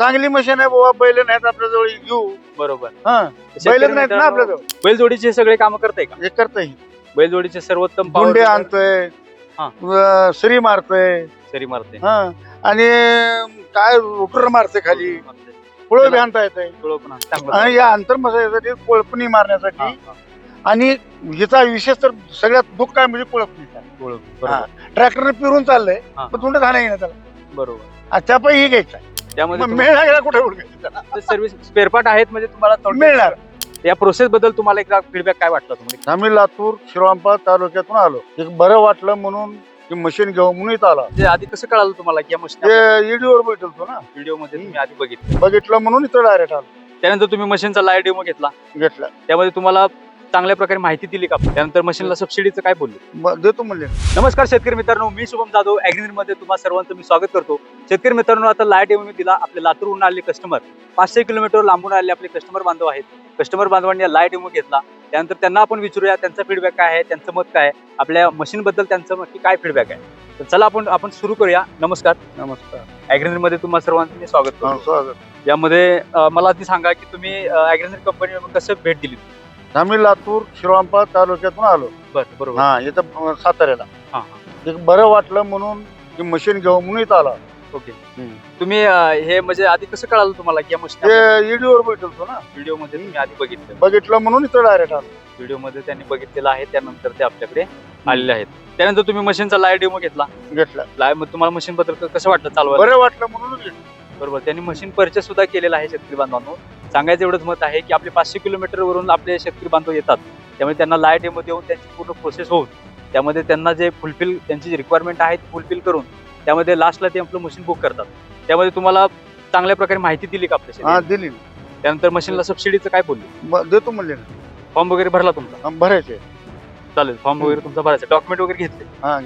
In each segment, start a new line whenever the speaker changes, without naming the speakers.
चांगली मशीन आहे बाबा बैल नाहीत आपल्या जवळ घेऊ
बरोबर.
हा बैल नाहीत ना आपल्या जवळ
बैलजोडीचे सगळे काम करताय का?
हे करता येईल
बैलजोडीचे सर्वोत्तम power
गुंडे आणतोय
हा.
अं, सरी मारतोय.
सरी मारते
हा. आणि काय रोटर मारते खाली? पुळ बी आणता येते
पण आहे. चांगलं.
आणि या अंतर मसाल्यासाठी कोळपणी मारण्यासाठी
हा.
आणि याचा विशेष तर सगळ्यात दुःख काय म्हणजे कोळपणीचा
तुळं. बरोबर.
ट्रॅक्टरने पिरून चाललंय
हा.
पण तुंड झालं ना त्याला
बरोबर.
हे घ्यायचं
त्यामध्ये
मिळणार गेला कुठे उडकायचं त्याला?
सर्व्हिस स्पेअर पार्ट आहेत म्हणजे तुम्हाला थोडक्यात-
मिळणार.
या प्रोसेस बद्दल तुम्हाला एकदा फीडबॅक काय वाटला तुम्हाला?
आम्ही लातूर श्रीरामपाल तालुक्यातून आलो. एक बरं वाटलं म्हणून ती मशीन घेऊ म्हणून इथं आला.
म्हणजे आधी कसं कळालं तुम्हाला की या मशीन
ते ईडीवर भेटलतो ना.
व्हिडिओमध्ये तुम्ही आधी बघितलं.
बघितलं म्हणून इथं डायरेक्ट आलो.
त्यानंतर तुम्ही मशीनचा लाईव्ह डेमो घेतला.
घेतलं.
त्यामध्ये तुम्हाला चांगल्या प्रकारे माहिती दिली का? त्यानंतर मशीनला सबसिडीचं काय बोलले?
देतो म्हणले.
नमस्कार शेतकरी मित्रांनो मी शुभम जाधव अॅग्रीन मध्ये तुम्हाला सर्वांचं मी स्वागत करतो. शेतकरी मित्रांनो आता लाइट डेमो मी दिला आपले लातूरहून आलेले कस्टमर पाचशे किलोमीटर लांबून आलेले आपले कस्टमर बांधव आहेत. कस्टमर बांधवांनी लाइट डेमो घेतला. त्यानंतर त्यांना आपण विचारूया त्यांचा फीडबॅक काय आहे त्यांचं मत काय आहे आपल्या मशीन बद्दल त्यांचं नक्की काय फीडबॅक आहे? तर चला आपण आपण सुरू करूया. नमस्कार.
नमस्कार.
अॅग्रीन मध्ये तुम्हाला सर्वांचं मी स्वागत करतो.
स्वागत.
यामध्ये मला आधी सांगा की तुम्ही अॅग्रीन कंपनी कसं भेट दिली?
आम्ही लातूर श्रीरामपाल तालुक्यातून आलो.
बरं बरोबर.
हा इथं साताऱ्याला.
हा
एक बरं वाटलं म्हणून मशीन घेऊ म्हणून इथं आला.
ओके. तुम्ही अं, हे म्हणजे आधी कसं कळालं तुम्हाला की या मशीन
ते ईडीवर भेटलतो ना.
व्हिडिओमध्ये तुम्ही आधी बघितलं.
बघितलं म्हणून इथं डायरेक्ट आलो.
व्हिडिओमध्ये त्यांनी बघितलेलं आहे त्यानंतर ते आपल्याकडे आलेले आहेत. त्यानंतर तुम्ही मशीनचा लाईव्ह डेमो घेतला.
घेतलं.
लाईव्ह तुम्हाला मशीन बद्दल क- कसं वाटलं चालवायला?
बरं वाटलं म्हणून
बरोबर त्यांनी मशीन परचेस सुद्धा केलेला आहे शेतकरी बांधवांनो. सांगायचं एवढंच मत आहे की आपले पाचशे किलोमीटर वरून आपले शेतकरी बांधव येतात. त्यामुळे त्यांना लाईव्ह डेमो देऊन त्यांची पूर्ण प्रोसेस होऊन त्यामध्ये त्यांना जे फुलफिल त्यांची जी रिक्वायरमेंट आहे ती फुलफिल करून त्यामध्ये लास्टला ते आपलं मशीन बुक करतात. त्यामध्ये तुम्हाला चांगल्या प्रकारे माहिती दिली का आपल्या
हा? दिली.
त्यानंतर मशीनला सबसिडीचं काय बोलले?
ब- देतो म्हणले ना.
फॉर्म वगैरे भरला तुमचा?
हा, भरायचे.
चालेल फॉर्म वगैरे तुमचा भरायचा. डॉक्युमेंट वगैरे घेतले?
हा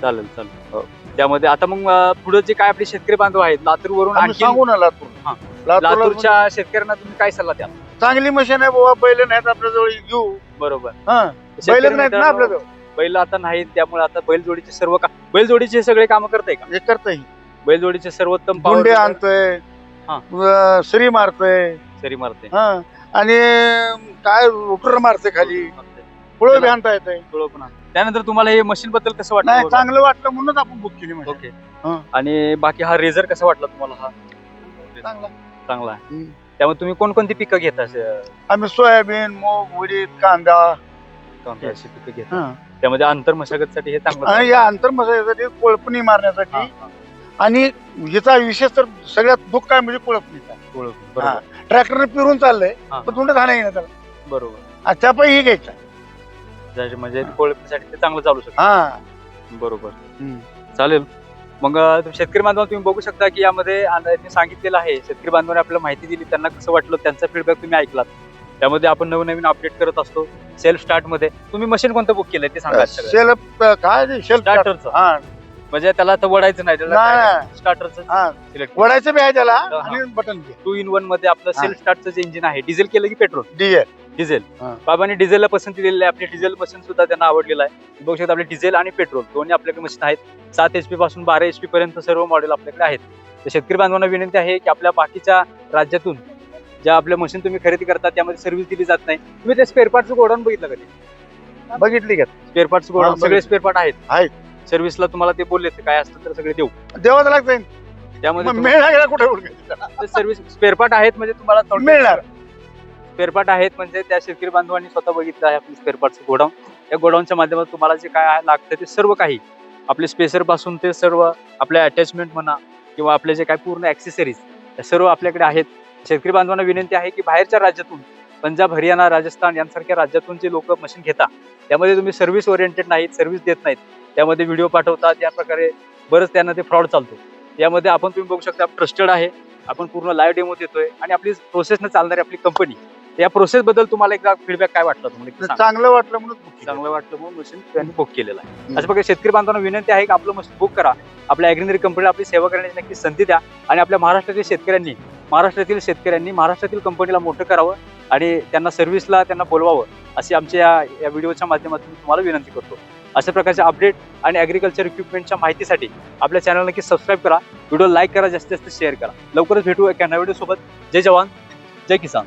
चालेल चालेल. हो. त्यामध्ये आता मग अं, पुढे जे काय आपले शेतकरी बांधव आहेत लातूर वरून
आम्ही
आणखी
सांगू ना लातूर.
हा. लातूरच्या शेतकऱ्यांना तुम्ही काय सल्ला द्याल?
चांगली मशीन आहे बाबा बैल नाहीत आपल्या जवळ घेऊ.
बरोबर.
हा बैल
शेतकरी
नाहीत ना
मित्रांनो,
आपल्या जवळ
बैल आता नाहीत त्यामुळे आता बैलजोडीचे सर्व का बैलजोडीचे सगळे काम करताय का?
हे
बैलजोडीचे सर्वोत्तम power
गुंडे आणतोय
हा.
अं, सरी मारतोय.
सरी मारते
हा आणि काय रोटर मारते खाली. पुळ बी आणता येते
पण. त्यानंतर तुम्हाला हे मशीन बद्दल कसं
नाही
वाटतं
चांगलं वाटलं म्हणून आपण बुक केली म्हणजे
ओके.
हा.
आणि बाकी हा रेझर कसा वाटला तुम्हाला हा?
चांगला.
चांगला आहे.
हम्म.
त्यामुळे तुम्ही कोणकोणती पिकं घेता असे,
आम्ही सोयाबीन मूग उडीद कांदा.
कोणती अशी पिकं घेता
हा.
त्यामध्ये आंतर मशागतसाठी हे चांगलं
आणि या अंतर मसाल्यासाठी कोळपणी मारण्यासाठी. आणि याचा विशेष तर सगळ्यात दुःख काय म्हणजे कोळपणीचा.
बरोबर.
ट्रॅक्टरने पिरून चाललंय
हा.
पण तुंड झालं ना त्याला.
बरोबर.
आणि त्यापायी हे घ्यायचं.
ज्याचे म्हणजे कोळपीसाठी ते चांगलं चालू शकतं.
हा.
बरोबर. चालेल. मग शेतकरी बांधव तुम्ही बघू शकता की यामध्ये सांगितलेलं आहे. शेतकरी बांधवांनी आपल्याला माहिती दिली त्यांना कसं वाटलं त्यांचा फीडबॅक तुम्ही ऐकलात. त्यामध्ये आपण नवीन नवीन अपडेट करत असतो सेल्फ स्टार्टमध्ये. तुम्ही मशीन कोणतं बुक केलंय ते सांगा.
शेल काय शेल
स्टार्टरचं
हा.
म्हणजे त्याला आता वडायचं नाही
नाही.
स्टार्टरचं सिलेक्ट
वडायचं बी आहे त्याला. बटन
टू इन वनमध्ये आपलं. सेल्फ स्टार्टचं जे इंजिन आहे डिझेल केलं की पेट्रोल
डीएल
डिझेल.
हा.
बाबांनी डिझेलला पसंती दिलेली आहे. आपली डिझेल मशीन सुद्धा त्यांना आवडलेलं आहे. बघू शकता आपले डिझेल आणि पेट्रोल दोन्ही आपल्याकडे मशीन आहेत. सात एच पी पासून बारा एच पी पर्यंत सर्व मॉडेल आपल्याकडे आहेत. तर शेतकरी बांधवांना विनंती आहे की आपल्या बाकीच्या राज्यातून ज्या आपल्या मशीन तुम्ही खरेदी करता त्यामध्ये सर्व्हिस दिली जात नाही. तुम्ही ते स्पेअर पार्टचं गोडाऊन बघितलं कधी
बघितली का?
Spare godown.
हा,
सगळे. स्पेअर पार्ट आहेत.
आहेत.
सर्व्हिसला तुम्हाला ते बोलले काय असतं तर सगळे देऊ.
देवाच लागतंय.
त्यामध्ये
मिळणार गेला कुठे?
सर्व्हिस स्पेअर पार्ट आहेत म्हणजे तुम्हाला थोडक्यात
मिळणार.
स्पेअरपार्ट आहेत म्हणजे त्या शेतकरी बांधवांनी स्वतः बघितलं आहे आपलं स्पेअरपार्टचं गोडाऊन. या गोडाऊनच्या माध्यमातून तुम्हाला जे काय लागतं ते सर्व काही आपले स्पेसरपासून ते सर्व आपल्या अटॅचमेंट म्हणा किंवा आपले जे काय पूर्ण ॲक्सेसरीज त्या सर्व आपल्याकडे आहेत. शेतकरी बांधवांना विनंती आहे की बाहेरच्या राज्यातून पंजाब हरियाणा राजस्थान यांसारख्या राज्यातून जे लोक मशीन घेता त्यामध्ये तुम्ही सर्व्हिस ओरिएंटेड नाहीत सर्व्हिस देत नाहीत. त्यामध्ये व्हिडिओ पाठवतात या प्रकारे बरंच त्यांना ते फ्रॉड चालतो. यामध्ये आपण तुम्ही बघू शकता ट्रस्टेड आहे. आपण पूर्ण लाईव्ह डेमो देतोय आणि आपली प्रोसेसनं चालणारी आपली कंपनी या प्रोसेस बद्दल तुम्हाला एकदा फीडबॅक काय वाटला तुम्हाला.
चांगलं वाटलं म्हणून.
चांगलं वाटलं म्हणून मशीन त्यांनी बुक केलेलं आहे. असं बघा शेतकरी बांधवांना विनंती आहे की आपलं मशीन बुक करा. आपल्या अॅग्रिनरी कंपनीला आपली सेवा करण्याची नक्की संधी द्या. आणि आपल्या महाराष्ट्रातील शेतकऱ्यांनी महाराष्ट्रातील शेतकऱ्यांनी महाराष्ट्रातील कंपनीला मोठं करावं आणि त्यांना सर्व्हिसला त्यांना बोलवावं अशी आमच्या या व्हिडिओच्या माध्यमातून तुम्हाला विनंती करतो. अशा प्रकारचे अपडेट आणि ॲग्रिकल्चर इक्विपमेंटच्या माहितीसाठी आपल्या चॅनल नक्की सबस्क्राईब करा. व्हिडिओ लाईक करा जास्तीत जास्त शेअर करा. लवकरच भेटू एका नव्या व्हिडिओ सोबत. जय जवान. जय किसान.